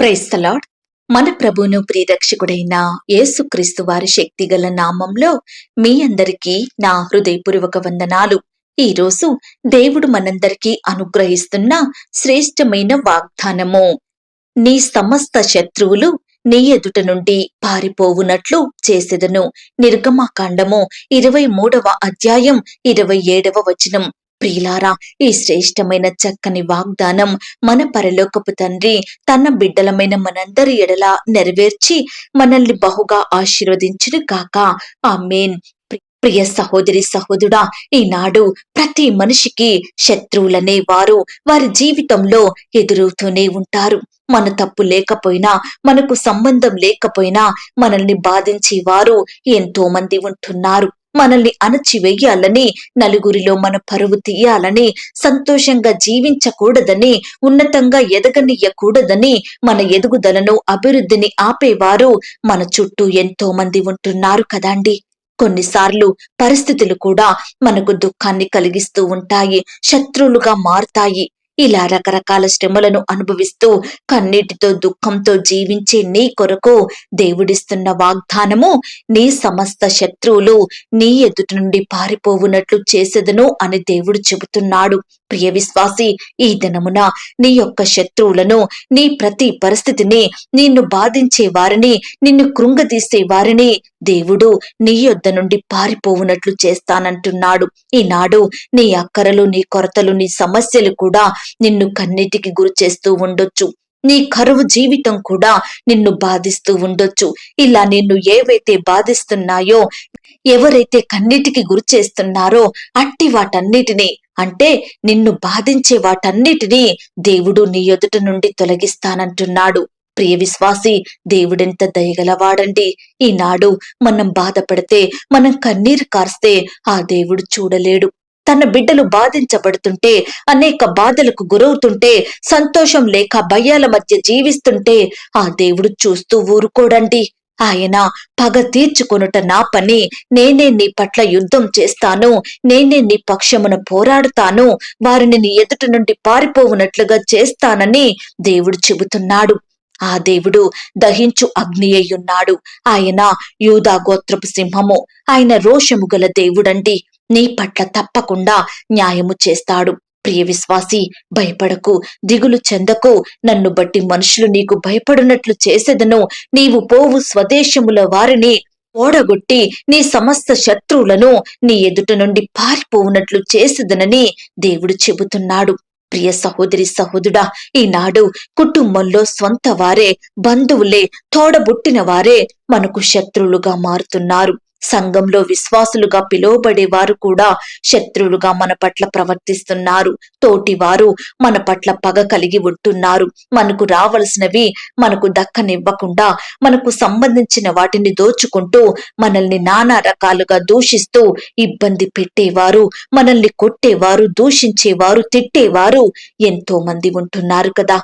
Praise the Lord మన ప్రభువును ప్రియరక్షకుడైన యేసుక్రీస్తు వారి శక్తిగల నామంలో మీ అందరికీ నా హృదయపూర్వక వందనాలు. ఈ రోజు దేవుడు మనందరికీ అనుగ్రహిస్తున్న శ్రేష్టమైన వాగ్దానము. నీ సమస్త శత్రువులు నీ ఎదుట నుండి పారిపోవునట్లు చేసెదను. నిర్గమాకాండము ఇరవై మూడవ అధ్యాయం ఇరవై ఏడవ వచనం. ప్రియులారా ఈ శ్రేష్టమైన చక్కని వాగ్దానం మన పరలోకపు తండ్రి తన బిడ్డలమైన మనందరి ఎడల నెరవేర్చి మనల్ని బహుగా ఆశీర్వదించును కాక ఆమెన్. ప్రియ సహోదరి సహోదరుడా ఈనాడు ప్రతి మనిషికి శత్రువులనే వారు. వారి జీవితంలో ఎదురవుతూనే ఉంటారు. మన తప్పు లేకపోయినా మనకు సంబంధం లేకపోయినా మనల్ని బాధించే వారు ఎంతో మంది ఉంటున్నారు. మనల్ని అణచివేయాలని నలుగురిలో మన పరువు తీయాలని సంతోషంగా జీవించకూడదని ఉన్నతంగా ఎదగనియకూడదని మన ఎదుగుదలను అభివృద్ధిని ఆపేవారు మన చుట్టూ ఎంతో మంది ఉంటున్నారు కదండి. కొన్నిసార్లు పరిస్థితులు కూడా మనకు దుఃఖాన్ని కలిగిస్తూ ఉంటాయి శత్రువులుగా మారుతాయి. ఇలా రకరకాల శ్రమలను అనుభవిస్తూ కన్నీటితో దుఃఖంతో జీవించే నీ కొరకు దేవుడిస్తున్న వాగ్దానము నీ సమస్త శత్రువులు నీ ఎదుటి నుండి పారిపోవునట్లు చేసేదను అని దేవుడు చెబుతున్నాడు. ప్రియ విశ్వాసి ఈ దినమున నీ యొక్క శత్రువులను నీ ప్రతి పరిస్థితిని నిన్ను బాధించే వారిని నిన్ను కృంగదీసే వారిని దేవుడు నీ యొద్ద నుండి పారిపోవునట్లు చేస్తానంటున్నాడు. ఈనాడు నీ అక్కరలు నీ కొరతలు నీ సమస్యలు కూడా నిన్ను కన్నిటికి గురి చేస్తూ ఉండొచ్చు. నీ కరువు జీవితం కూడా నిన్ను బాధిస్తూ ఉండొచ్చు. ఇలా నిన్ను ఏవైతే బాధిస్తున్నాయో ఎవరైతే కన్నిటికి గురి చేస్తున్నారో అట్టి వాటన్నిటిని అంటే నిన్ను బాధించే వాటన్నిటినీ దేవుడు నీ ఎదుట నుండి తొలగిస్తానంటున్నాడు. ప్రియ విశ్వాసి దేవుడెంత దయగలవాడండి ఈనాడు మనం బాధపడితే మనం కన్నీరు కార్స్తే ఆ దేవుడు చూడలేడు. తన బిడ్డలు బాధించబడుతుంటే అనేక బాధలకు గురవుతుంటే సంతోషం లేక భయాల మధ్య జీవిస్తుంటే ఆ దేవుడు చూస్తూ ఊరుకోడండి. ఆయన పగ తీర్చుకొనుట నా పని నేనే నీ పట్ల యుద్ధం చేస్తాను నేనే నీ పక్షమున పోరాడుతాను వారిని నీ ఎదుట నుండి పారిపోవునట్లుగా చేస్తానని దేవుడు చెబుతున్నాడు. ఆ దేవుడు దహించు అగ్ని అయ్యున్నాడు ఆయన యూదా గోత్రపు సింహము. ఆయన రోషము గల దేవుడండి నీ పట్ల తప్పకుండా న్యాయము చేస్తాడు. ప్రియ విశ్వాసి భయపడకు. దిగులు చెందకు. నన్ను బట్టి మనుషులు నీకు భయపడునట్లు చేసేదను. నీవు పోవు స్వదేశముల వారిని ఓడగొట్టి నీ సమస్త శత్రువులను నీ ఎదుట నుండి పారిపోవునట్లు చేసేదనని దేవుడు చెబుతున్నాడు. ప్రియ సహోదరి సహోదరుడా ఈనాడు కుటుంబంలో స్వంత వారే బంధువులే తోడబుట్టిన వారే మనకు శత్రువులుగా మారుతున్నారు. సంఘంలో విశ్వాసులుగా పిలువబడేవారు కూడా శత్రువులుగా మన పట్ల ప్రవర్తిస్తున్నారు. తోటివారు మన పట్ల పగ కలిగి ఉంటున్నారు. మనకు రావలసినవి మనకు దక్కనివ్వకుండా మనకు సంబంధించిన వాటిని దోచుకుంటూ మనల్ని నానా రకాలుగా దూషిస్తూ ఇబ్బంది పెట్టేవారు మనల్ని కొట్టేవారు దూషించేవారు తిట్టేవారు ఎంతో మంది ఉంటున్నారు కదా.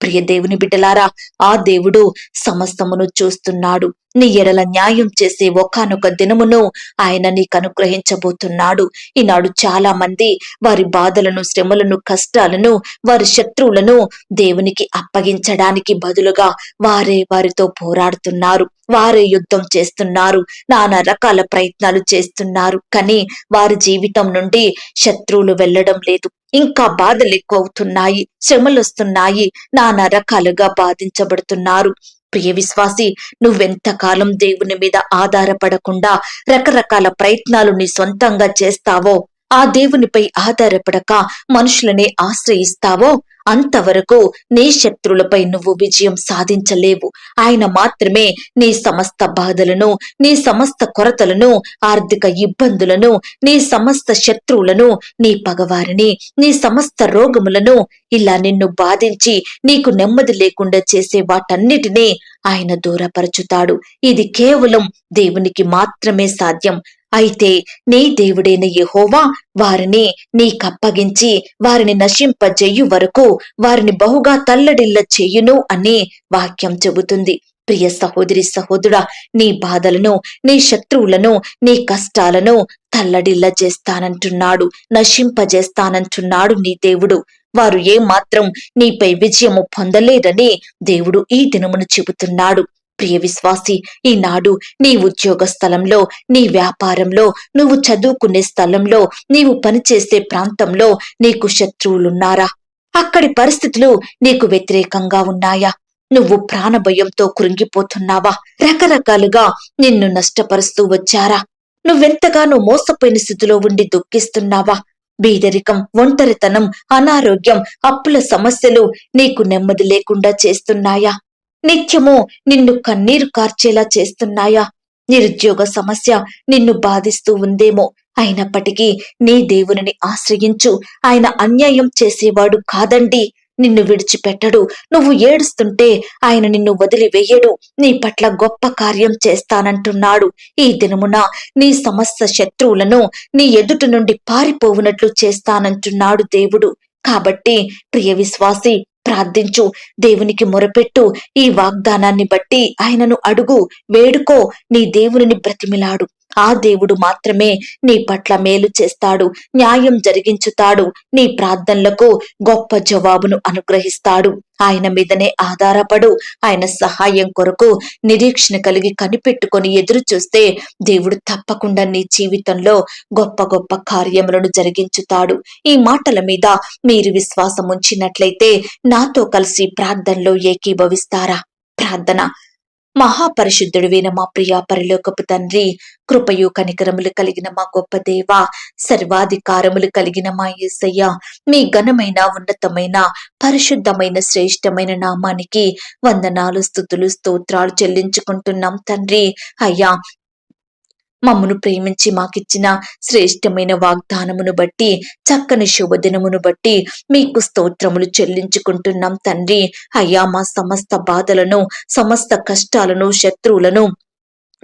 ప్రియ దేవుని బిడ్డలారా ఆ దేవుడు సమస్తమును చూస్తున్నాడు. నీ ఎడల న్యాయం చేసే ఒకానొక దినమును ఆయన నీకు అనుగ్రహించబోతున్నాడు. ఈనాడు చాలా మంది వారి బాధలను శ్రమలను కష్టాలను వారి శత్రువులను దేవునికి అప్పగించడానికి బదులుగా వారే వారితో పోరాడుతున్నారు. వారే యుద్ధం చేస్తున్నారు. నానా రకాల ప్రయత్నాలు చేస్తున్నారు. కానీ వారి జీవితం నుండి శత్రువులు వెళ్ళడం లేదు. ఇంకా బాధలు ఎక్కువ అవుతున్నాయి శ్రమలు వస్తున్నాయి నానా రకాలుగా బాధించబడుతున్నారు. ప్రియ విశ్వాసి నువ్వెంతకాలం దేవుని మీద ఆధారపడకుండా రకరకాల ప్రయత్నాలు నీ సొంతంగా చేస్తావో ఆ దేవునిపై ఆధారపడక మనుషులనే ఆశ్రయిస్తావో అంతవరకు నీ శత్రులపై నువ్వు విజయం సాధించలేవు. ఆయన మాత్రమే నీ సమస్త బాధలను నీ సమస్త కొరతలను ఆర్థిక ఇబ్బందులను నీ సమస్త శత్రువులను నీ పగవారిని నీ సమస్త రోగములను ఇలా నిన్ను బాధించి నీకు నెమ్మది లేకుండా చేసే వాటన్నిటినీ ఆయన దూరపరచుతాడు. ఇది కేవలం దేవునికి మాత్రమే సాధ్యం. అయితే నీ దేవుడైన యెహోవా వారిని నీకప్పగించి వారిని నశింపజేయు వరకు వారిని బహుగా తల్లడిల్ల చేయును అని వాక్యం చెబుతుంది. ప్రియ సహోదరి సహోదరుడా నీ బాధలను నీ శత్రువులను నీ కష్టాలను తల్లడిల్ల చేస్తానంటున్నాడు నశింపజేస్తానంటున్నాడు నీ దేవుడు. వారు ఏ మాత్రం నీపై విజయము పొందలేదని దేవుడు ఈ దినమును చెబుతున్నాడు. ప్రియ విశ్వాసి ఈనాడు నీ ఉద్యోగ స్థలంలో నీ వ్యాపారంలో నువ్వు చదువుకునే స్థలంలో నీవు పనిచేసే ప్రాంతంలో నీకు శత్రువులున్నారా? అక్కడి పరిస్థితులు నీకు వ్యతిరేకంగా ఉన్నాయా? నువ్వు ప్రాణభయంతో కృంగిపోతున్నావా? రకరకాలుగా నిన్ను నష్టపరుస్తూ వచ్చారా? నువ్వెంతగానో మోసపోయిన స్థితిలో ఉండి దుఃఖిస్తున్నావా? బీదరికం ఒంటరితనం అనారోగ్యం అప్పుల సమస్యలు నీకు నెమ్మది లేకుండా చేస్తున్నాయా? నిత్యము నిన్ను కన్నీరు కార్చేలా చేస్తున్నాయా? నిరుద్యోగ సమస్య నిన్ను బాధిస్తూ ఉందేమో? అయినప్పటికీ నీ దేవునిని ఆశ్రయించు. ఆయన అన్యాయం చేసేవాడు కాదండి. నిన్ను విడిచిపెట్టడు. నువ్వు ఏడుస్తుంటే ఆయన నిన్ను వదిలివేయడు. నీ పట్ల గొప్ప కార్యం చేస్తానంటున్నాడు. ఈ దినమున నీ సమస్త శత్రువులను నీ ఎదుటి నుండి పారిపోవునట్లు చేస్తానంటున్నాడు దేవుడు. కాబట్టి ప్రియ విశ్వాసి ప్రార్థించు దేవునికి మొరపెట్టు. ఈ వాగ్దానాన్ని బట్టి ఆయనను అడుగు వేడుకో నీ దేవునిని బ్రతిమిలాడు. ఆ దేవుడు మాత్రమే నీ పట్ల మేలు చేస్తాడు న్యాయం జరిగించుతాడు నీ ప్రార్థనలకు గొప్ప జవాబును అనుగ్రహిస్తాడు. ఆయన మీదనే ఆధారపడు ఆయన సహాయం కొరకు నిరీక్షణ కలిగి కనిపెట్టుకొని ఎదురు చూస్తే దేవుడు తప్పకుండా నీ జీవితంలో గొప్ప గొప్ప కార్యములను జరిగించుతాడు. ఈ మాటల మీద మీరు విశ్వాసం ఉంచినట్లయితే నాతో కలిసి ప్రార్థనలో ఏకీభవిస్తారా? ప్రార్థన. మహాపరిశుద్ధుడివైన మా ప్రియా పరిలోకపు తండ్రి కృపయు కనికరములు కలిగిన మా గొప్ప దేవ సర్వాధికారములు కలిగిన మా యేసయ్య మీ ఘనమైన ఉన్నతమైన పరిశుద్ధమైన శ్రేష్టమైన నామానికి వందనాలు స్థుతులు స్తోత్రాలు చెల్లించుకుంటున్నాం తండ్రి. అయ్యా మమ్మను ప్రేమించి మాకిచ్చిన శ్రేష్టమైన వాగ్దానమును బట్టి చక్కని శుభదినమును బట్టి మీకు స్తోత్రములు చెల్లించుకుంటున్నాం తండ్రి. అయ్యా మా సమస్త బాధలను సమస్త కష్టాలను శత్రువులను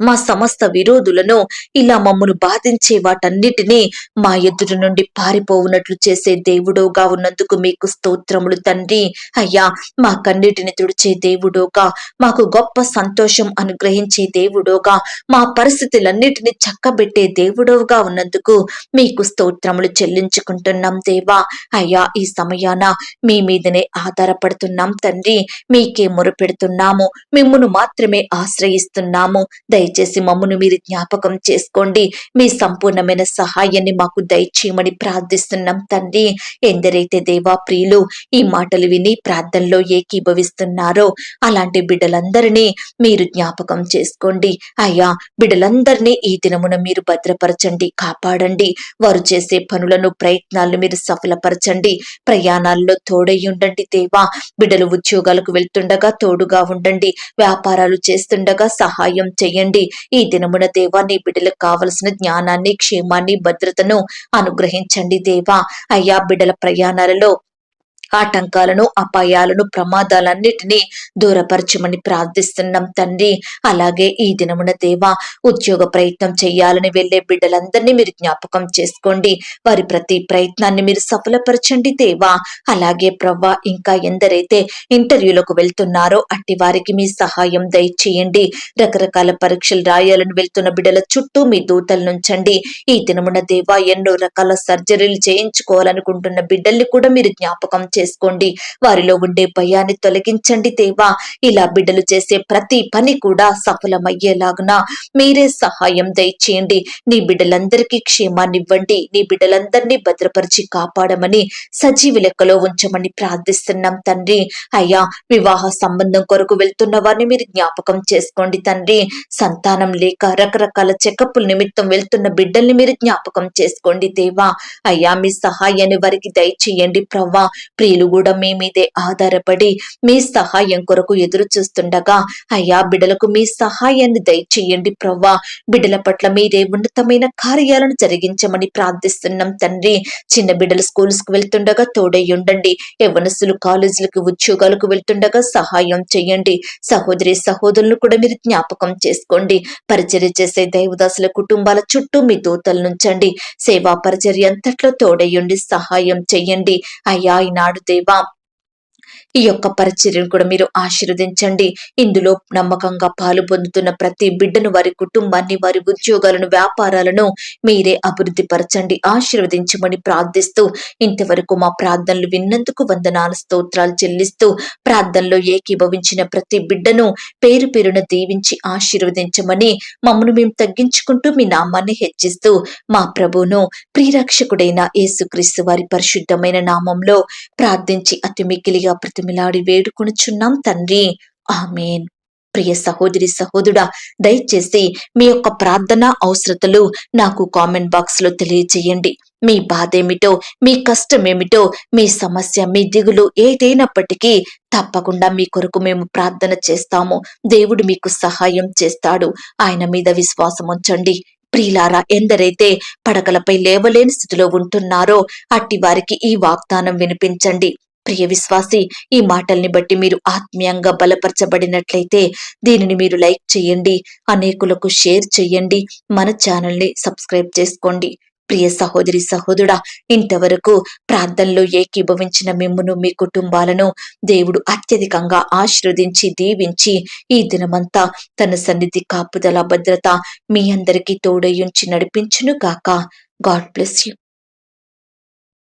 మా సమస్త విరోధులను ఇలా మమ్మను బాధించే వాటన్నిటినీ మా ఎదురు నుండి పారిపోవునట్లు చేసే దేవుడోగా ఉన్నందుకు మీకు స్తోత్రములు తండ్రి. అయ్యా మా కన్నిటిని తుడిచే దేవుడోగా మాకు గొప్ప సంతోషం అనుగ్రహించే దేవుడోగా మా పరిస్థితులన్నిటిని చక్కబెట్టే దేవుడోగా ఉన్నందుకు మీకు స్తోత్రములు చెల్లించుకుంటున్నాం దేవా. అయ్యా ఈ సమయాన మీ మీదనే ఆధారపడుతున్నాం తండ్రి. మీకే మొరుపెడుతున్నాము. మిమ్మును మాత్రమే ఆశ్రయిస్తున్నాము. దయచేసి మమ్మను మీరు జ్ఞాపకం చేసుకోండి. మీ సంపూర్ణమైన సహాయాన్ని మాకు దయచేయమని ప్రార్థిస్తున్నాం తండ్రి. ఎందరైతే దేవా ప్రియులు ఈ మాటలు విని ప్రార్థనలో ఏకీభవిస్తున్నారో అలాంటి బిడ్డలందరినీ మీరు జ్ఞాపకం చేసుకోండి. అయ్యా బిడ్డలందరినీ ఈ దినమున మీరు భద్రపరచండి కాపాడండి. వారు చేసే పనులను ప్రయత్నాలను మీరు సఫలపరచండి. ప్రయాణాల్లో తోడై ఉండండి దేవా. బిడ్డలు ఉద్యోగాలకు వెళ్తుండగా తోడుగా ఉండండి. వ్యాపారాలు చేస్తుండగా సహాయం చేయండి. ఈ దినమున దేవా నీ బిడ్డలకు కావలసిన జ్ఞానాన్ని క్షేమాన్ని భద్రతను అనుగ్రహించండి దేవా. అయ్యా బిడ్డల ప్రయాణాలలో ఆటంకాలను అపాయాలను ప్రమాదాలన్నిటినీ దూరపరచమని ప్రార్థిస్తున్నాం తండ్రి. అలాగే ఈ దినమున దేవా ఉద్యోగ ప్రయత్నం చేయాలని వెళ్ళే బిడ్డలందరినీ మీరు జ్ఞాపకం చేసుకోండి. వారి ప్రతి ప్రయత్నాన్ని మీరు సఫలపరచండి దేవా. అలాగే ప్రవ్వా ఇంకా ఎందరైతే ఇంటర్వ్యూలకు వెళ్తున్నారో అట్టి వారికి మీ సహాయం దయచేయండి. రకరకాల పరీక్షలు రాయాలని వెళ్తున్న బిడ్డల చుట్టూ మీ దూతలు నుంచండి. ఈ దినమున దేవా ఎన్నో రకాల సర్జరీలు చేయించుకోవాలనుకుంటున్న బిడ్డల్ని కూడా మీరు జ్ఞాపకం చేసుకోండి. వారిలో ఉండే భయాన్ని తొలగించండి దేవా. ఇలా బిడ్డలు చేసే ప్రతి పని కూడా సఫలమయ్యేలాగున మీరే సహాయం దయచేయండి. నీ బిడ్డలందరికీ క్షేమాన్ని ఇవ్వండి నీ బిడ్డలందరినీ భద్రపరిచి కాపాడమని సజీవి లెక్కలో ఉంచమని ప్రార్థిస్తున్నాం తండ్రి. అయ్యా వివాహ సంబంధం కొరకు వెళ్తున్న వారిని మీరు జ్ఞాపకం చేసుకోండి తండ్రి. సంతానం లేక రకరకాల చెకప్పుల నిమిత్తం వెళ్తున్న బిడ్డల్ని మీరు జ్ఞాపకం చేసుకోండి దేవా. అయ్యా మీ సహాయాన్ని వారికి దయచేయండి ప్రవ్వా. స్త్రీలు కూడా మీ మీదే ఆధారపడి మీ సహాయం కొరకు ఎదురు చూస్తుండగా అయ్యా బిడలకు మీ సహాయాన్ని దయచేయండి ప్రవ్వా. బిడల పట్ల మీరే ఉన్నతమైన కార్యాలను జరిగించమని ప్రార్థిస్తున్నాం తండ్రి. చిన్న బిడ్డలు స్కూల్స్కు వెళ్తుండగా తోడై ఉండండి. యవనస్తులు కాలేజీలకు ఉద్యోగాలకు వెళ్తుండగా సహాయం చేయండి. సహోదరి సహోదరులను కూడా మీరు జ్ఞాపకం చేసుకోండి. పరిచర్య చేసే దైవదాసుల కుటుంబాల చుట్టూ మీ దూతలు నుంచండి సేవా పరిచర్య అంతట్లో తోడయ్యుండి సహాయం చెయ్యండి అయ్యా ఈనాడు దేవా ఈ యొక్క పరిచర్యను కూడా మీరు ఆశీర్వదించండి. ఇందులో నమ్మకంగా పాలు పొందుతున్న ప్రతి బిడ్డను వారి కుటుంబాన్ని వారి ఉద్యోగాలను వ్యాపారాలను మీరే అభివృద్ధి పరచండి ఆశీర్వదించమని ప్రార్థిస్తూ ఇంతవరకు మా ప్రార్థనలు విన్నందుకు వందనాలు స్తోత్రాలు చెల్లిస్తూ ప్రార్థనలో ఏకీభవించిన ప్రతి బిడ్డను పేరు పేరున దీవించి ఆశీర్వదించమని మమ్మను మేము తగ్గించుకుంటూ మీ నామాన్ని హెచ్చిస్తూ మా ప్రభును ప్రియరక్షకుడైన యేసుక్రీస్తు వారి పరిశుద్ధమైన నామంలో ప్రార్థించి అతి మిక్కిలిగా ప్రతిమిలాడి వేడుకొనుచున్నాం తండ్రి. ఆమెన్. ప్రియ సహోదరి సహోదరుడా దయచేసి మీ యొక్క ప్రార్థన అవసరతలు నాకు కామెంట్ బాక్స్లో తెలియజేయండి మీ బాధ ఏమిటో మీ కష్టం ఏమిటో మీ సమస్య మీ దిగులు ఏదైనప్పటికీ తప్పకుండా మీ కొరకు మేము ప్రార్థన చేస్తాము. దేవుడు మీకు సహాయం చేస్తాడు. ఆయన మీద విశ్వాసం ఉంచండి. ప్రియులారా ఎందరైతే పడకలపై లేవలేని స్థితిలో ఉంటున్నారో అట్టి వారికి ఈ వాగ్దానం వినిపించండి. ప్రియ విశ్వాసి ఈ మాటల్ని బట్టి మీరు ఆత్మీయంగా బలపరచబడినట్లయితే దీనిని మీరు లైక్ చేయండి అనేకులకు షేర్ చేయండి మన ఛానల్ని సబ్స్క్రైబ్ చేసుకోండి. ప్రియ సహోదరి సహోదరుడా ఇంతవరకు ప్రార్థనలో ఏకీభవించిన మిమ్మును మీ కుటుంబాలను దేవుడు అత్యధికంగా ఆశీర్వదించి దీవించి ఈ దినమంతా తన సన్నిధి కాపుదల భద్రత మీ అందరికీ తోడయుంచి నడిపించును గాక. God bless you.